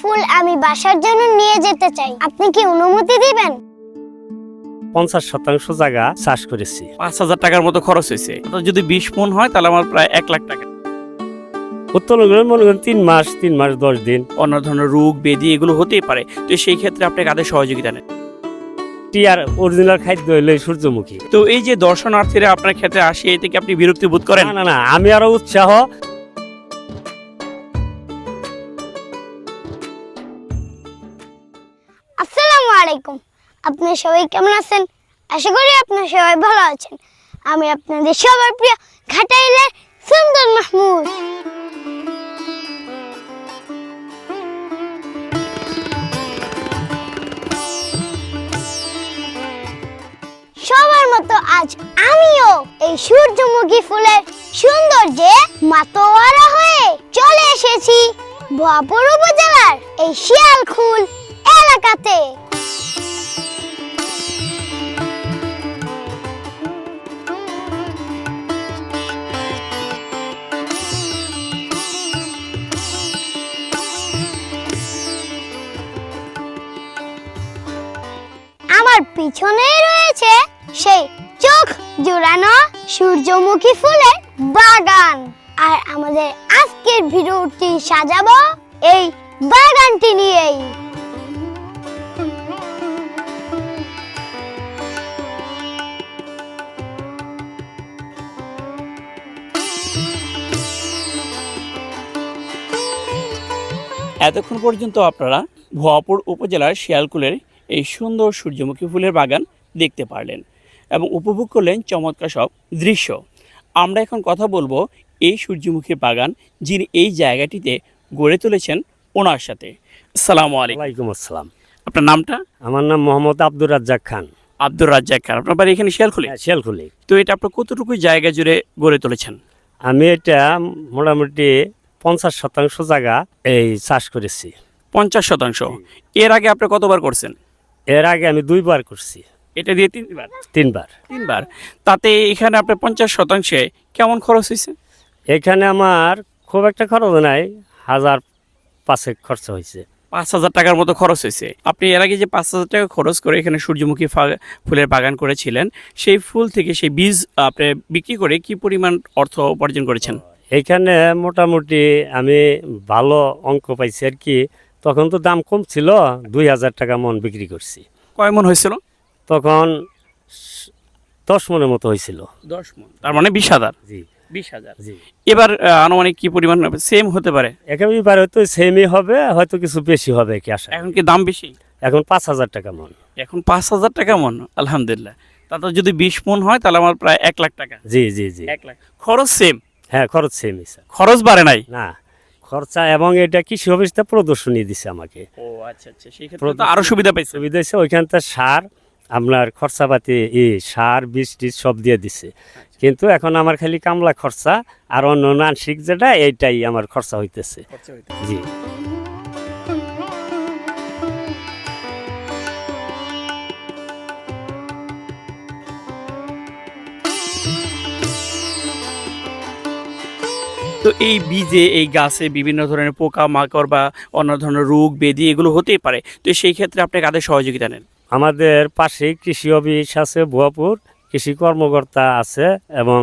ফুল আমি বাসার জন্য নিয়ে যেতে চাই। আপনি কি অনুমতি দিবেন? পঞ্চাশ শতাংশ জায়গা চাষ করেছি। পাঁচ হাজার টাকার মতো খরচ হয়েছে। যদি বিশ মন হয় তাহলে আমার প্রায় এক লাখ টাকা। উত্তোলন মনে করেন তিন মাস তিন মাস দশ দিন। অন্য ধরনের রোগ বেদি এগুলো হতেই পারে। তো সেই ক্ষেত্রে আপনি কাদের সহযোগিতা নেন? টিয়ার অরিজিনাল খাদ্য হইলে সূর্যমুখী। তো এই যে দর্শনার্থীরা আপনার ক্ষেত্রে আসে এতে কি আপনি বিরক্তি বোধ করেন? না না আমি আরও উৎসাহ আলাইকুম। আপনি সবাই কেমন আছেন? আশা করি আপনার সবাই ভালো আছেন। আমি আপনাদের সবার প্রিয় ঘাটাইলের সুন্দর মাহমুদ। সবার মতো আজ আমিও এই সূর্যমুখী ফুলের সৌন্দর্যে মাতোয়ারা হয়ে চলে এসেছি উপজেলার এই শিয়ালখুল এলাকাতে। পিছনেই রয়েছে সেই চোখ জোড়ানো সূর্যমুখী ফুলের বাগান। আর আমাদের আজকের ভিডিওটি সাজাবো এই বাগানটি নিয়েই। এতক্ষণ পর্যন্ত আপনারা ভুয়াপুর উপজেলার শিয়ালকুলের এই সুন্দর সূর্যমুখী ফুলের বাগান দেখতে পারলেন এবং উপভোগ করলেন চমৎকার সব দৃশ্য। আমরা এখন কথা বলব এই সূর্যমুখী বাগান যিনি এই জায়গাটিতে গড়ে তুলেছেন ওনার সাথে। সালামু আলাইকুম। আসসালাম। আপনার নামটা? আমার নাম মোহাম্মদ আব্দুর রাজ্জাক খান। আব্দুর রাজ্জাক খান। আপনার বাড়ি এখানে শিয়ালকুলে হ্যাঁ, শিয়ালকুলি তো এটা আপনার কতটুকু জায়গা জুড়ে গড়ে তুলেছেন? আমি এটা মোটামুটি পঞ্চাশ শতাংশ জায়গা এই চাষ করেছি। পঞ্চাশ শতাংশ। এর আগে আপনি কতবার করছেন? এর আগে আমি দুইবার করছি। এটা দিয়ে তিনবার? তিনবার। তিনবার। তাতে এখানে আপনার পঞ্চাশ শতাংশে কেমন খরচ হয়েছে? এখানে আমার খুব একটা খরচ নাই হাজার পাঁচেক খরচ হয়েছে। পাঁচ হাজার টাকার মতো খরচ হয়েছে। আপনি এর আগে যে পাঁচ হাজার টাকা খরচ করে এখানে সূর্যমুখী ফুলের বাগান করেছিলেন সেই ফুল থেকে সেই বীজ আপনি বিক্রি করে কি পরিমাণ অর্থ উপার্জন করেছেন? এইখানে মোটামুটি আমি ভালো অঙ্ক পাইছি আর কি। তখন তো দাম কম ছিল দুই হাজার টাকা মন বিক্রি করছি। কয় মন হয়েছিল? তখন দশ মনের মতো হয়েছিল। দশ মন তার মানে বিশ হাজার? জি। বিশ হাজার। জি। এবার আনুমানিক কি পরিমাণ সেম হতে পারে? একেবারে হয়তো সেমই হবে হয়তো কিছু বেশি হবে কি আশা। এখন কি দাম বেশি? এখন পাঁচ হাজার টাকা মন। এখন পাঁচ হাজার টাকা মন আলহামদুলিল্লাহ। তাতে যদি বিশ মন হয় তাহলে আমার প্রায় এক লাখ টাকা। জি জি জি। এক লাখ। খরচ সেম হ্যাঁ খরচ সেমই স্যার। খরচ বাড়ে নাই? না। খরচা এবং এটা কৃষি অফিসটা প্রদর্শনী দিছে আমাকে। ও আচ্ছা আচ্ছা সেই ক্ষেত্রে তো আরও সুবিধা পাইছে সুবিধা হয়েছে ওইখানটা সার আপনার খরচাপাতি এ সার বীজ টিজ সব দিয়ে দিছে। কিন্তু এখন আমার খালি কামলা খরচা আর অন্য অন্য আংশিক যেটা এইটাই আমার খরচা হইতেছে। জি। তো এই বীজে, এই গাছে বিভিন্ন ধরনের পোকা মাকড় বা অন্য ধরনের রোগ বেদি এগুলো হতেই পারে। তো সেই ক্ষেত্রে আপনি কাদের সহযোগিতা নেন? আমাদের পাশেই কৃষি অফিস আছে ভুয়াপুর। কৃষি কর্মকর্তা আছে এবং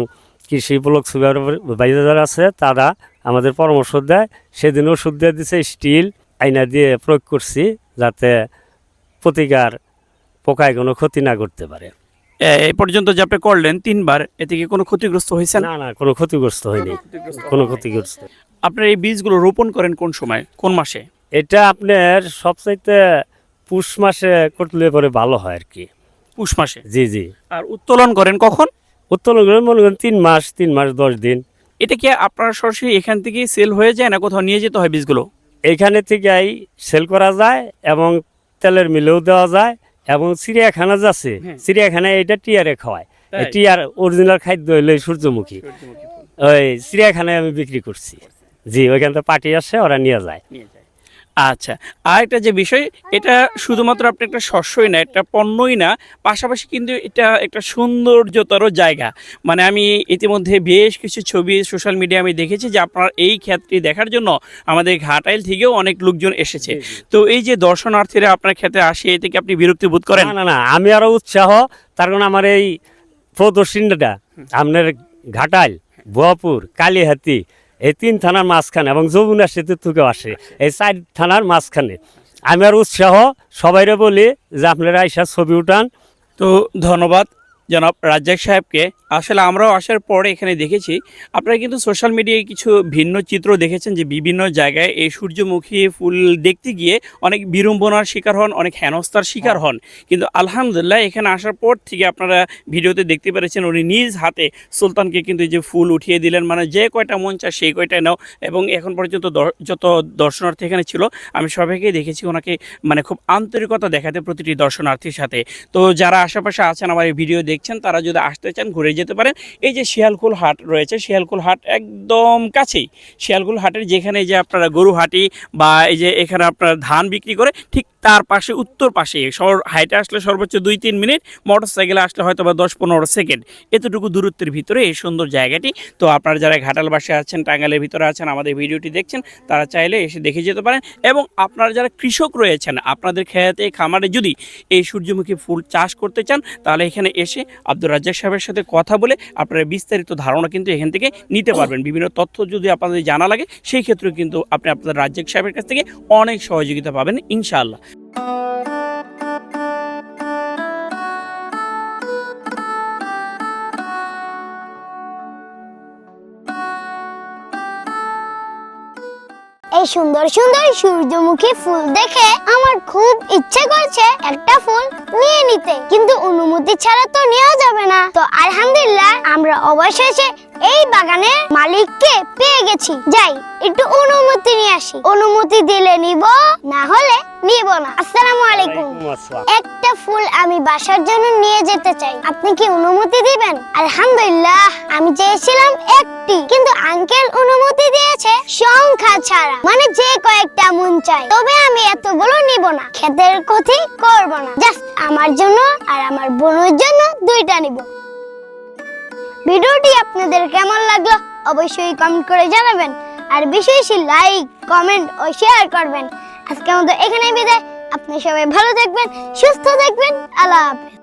কৃষি ব্লক সুপারভাইজার আছে। তারা আমাদের পরামর্শ দেয়। সেদিন ওষুধ দিয়ে দিছে, স্টিল আইনা দিয়ে প্রয়োগ করছি যাতে প্রতিকার পোকায় কোনো ক্ষতি না করতে পারে। এই পর্যন্ত যে আপনি করলেন তিনবার এ থেকে কোনো ক্ষতিগ্রস্ত হয়েছে না না কোনো ক্ষতিগ্রস্ত হয়নি। কোনো ক্ষতিগ্রস্ত আপনার এই বীজগুলো রোপণ করেন কোন সময়? কোন মাসে? এটা আপনার সবচাইতে পুষ মাসে করলে পরে ভালো হয় আর কি। পুষ মাসে? জি জি। আর উত্তোলন করেন কখন? উত্তোলন করেন মনে করেন তিন মাস তিন মাস দশ দিন। এটা কি আপনার সরাসরি এখান থেকেই সেল হয়ে যায় না কোথাও নিয়ে যেতে হয় বীজগুলো? এইখানে থেকেই সেল করা যায় এবং তেলের মিলেও দেওয়া যায়। এবং চিড়িয়াখানা যাচ্ছে চিড়িয়াখানা চিড়িয়াখানায় এটা টিয়ারে খাওয়ায়? টিয়ার অরিজিনাল খাদ্য হইলে সূর্যমুখী। ওই চিড়িয়াখানায় আমি বিক্রি করছি। জি ওইখান থেকে পার্টি আসে ওরা নিয়ে যায়। আচ্ছা আর একটা যে বিষয় এটা শুধুমাত্র আপনি একটা শস্যই না একটা পণ্যই না পাশাপাশি কিন্তু এটা একটা সৌন্দর্যতর জায়গা। মানে আমি ইতিমধ্যে বেশ কিছু ছবি সোশ্যাল মিডিয়া আমি দেখেছি যে আপনার এই ক্ষেত্রে দেখার জন্য আমাদের ঘাটাইল থেকেও অনেক লোকজন এসেছে। তো এই যে দর্শনার্থীরা আপনার ক্ষেত্রে আসে এ থেকে আপনি বিরক্তি বোধ করেন? না না আমি আরও উৎসাহ তার কারণ আমার এই প্রদর্শনীটা আপনার ঘাটাইল ভুয়াপুর কালীহাতি এই তিন থানার মাঝখানে এবং যমুনা সেতু থেকেও আসে। এই চার থানার মাঝখানে। আমি আর উৎসাহ সবাইরে বলি যে আপনারা এসে ছবি উঠান। তো ধন্যবাদ। জনাব রাজ্জাক সাহেবকে। আসলে আমরাও আসার পরে এখানে দেখেছি, আপনারা কিন্তু সোশ্যাল মিডিয়ায় কিছু ভিন্ন চিত্র দেখেছেন যে বিভিন্ন জায়গায় এই সূর্যমুখী ফুল দেখতে গিয়ে অনেক বিড়ম্বনার শিকার হন, অনেক হেনস্থার শিকার হন। কিন্তু আলহামদুলিল্লাহ এখানে আসার পর থেকে আপনারা ভিডিওতে দেখতে পেরেছেন, উনি নিজ হাতে সুলতানকে কিন্তু যে ফুল উঠিয়ে দিলেন মানে যে কয়টা মন চায় সেই কয়টাই নাও। এবং এখন পর্যন্ত যত দর্শনার্থী এখানে ছিল, আমি সবাইকে দেখেছি ওনাকে মানে খুব আন্তরিকতা দেখাতে প্রতিটি দর্শনার্থীর সাথে। তো যারা আশেপাশে আছেন আমার এই ভিডিও দেখছেন তারা যদি আসতে চান, ঘুরে যেতে পারেন। এই যে শিয়ালকুল হাট রয়েছে, শিয়ালকুল হাট একদম কাছেই। শিয়ালকুল হাটের যেখানে যে আপনারা গরু হাটি বা এই যে এখানে আপনারা ধান বিক্রি করে ঠিক তার পাশে উত্তর পাশে হাইটে আসলে সর্বোচ্চ দুই তিন মিনিট মোটর সাইকেলে আসলে হয়তো বা দশ পনেরো সেকেন্ড এতটুকু দূরত্বের ভিতরে এই সুন্দর জায়গাটি। তো আপনারা যারা ঘাটাল বাসে আছেন টাঙ্গালের ভিতরে আছেন, আমাদের ভিডিওটি দেখছেন, তারা চাইলে এসে দেখে যেতে পারেন। এবং আপনারা যারা কৃষক রয়েছেন, আপনাদের খেয়াতে খামারে যদি এই সূর্যমুখী ফুল চাষ করতে চান, তাহলে এখানে এসে আব্দুর রাজ্জাক সাহেবের সাথে কথা বলে আপনারা বিস্তারিত ধারণা কিন্তু এখান থেকে নিতে পারবেন। বিভিন্ন তথ্য যদি আপনাদের জানা লাগে, সেই ক্ষেত্রে কিন্তু আপনি আপনাদের রাজ্জাক সাহেবের কাছ থেকে অনেক সহযোগিতা পাবেন, ইনশাআল্লাহ। এই সুন্দর সুন্দর সূর্যমুখী ফুল দেখে আমার খুব ইচ্ছে করছে একটা ফুল নিয়ে নিতে। কিন্তু অনুমতি ছাড়া তো নেওয়া যাবে না। তো আলহামদুলিল্লাহ, আমরা অবশেষে এই বাগানের মালিককে পেয়ে গেছি। যাই একটু অনুমতি নিয়ে আসি। অনুমতি দিলে নিব না হলে নিব না। আসসালামু আলাইকুম। একটা ফুল আমি বাসার জন্য নিয়ে যেতে চাই। আপনি কি অনুমতি দিবেন? আলহামদুলিল্লাহ আমি চেয়েছিলাম একটি। কিন্তু আঙ্কেল অনুমতি দিয়েছে সংখ্যা ছাড়া। মানে যে কয়েকটা মন চাই তবে আমি এতগুলো নিব না। ক্ষেতের ক্ষতি করব না। জাস্ট আমার জন্য আর আমার বোনের জন্য দুইটা নিব। ভিডিওটি আপনাদের কেমন লাগল অবশ্যই কমেন্ট করে জানাবেন। আর বেশি বেশি লাইক কমেন্ট ও শেয়ার করবেন। আজকে আমাদের এখানেই বিদায়। আপনি সবাই ভালো থাকবেন, সুস্থ থাকবেন। আল্লাহ হাফেজ।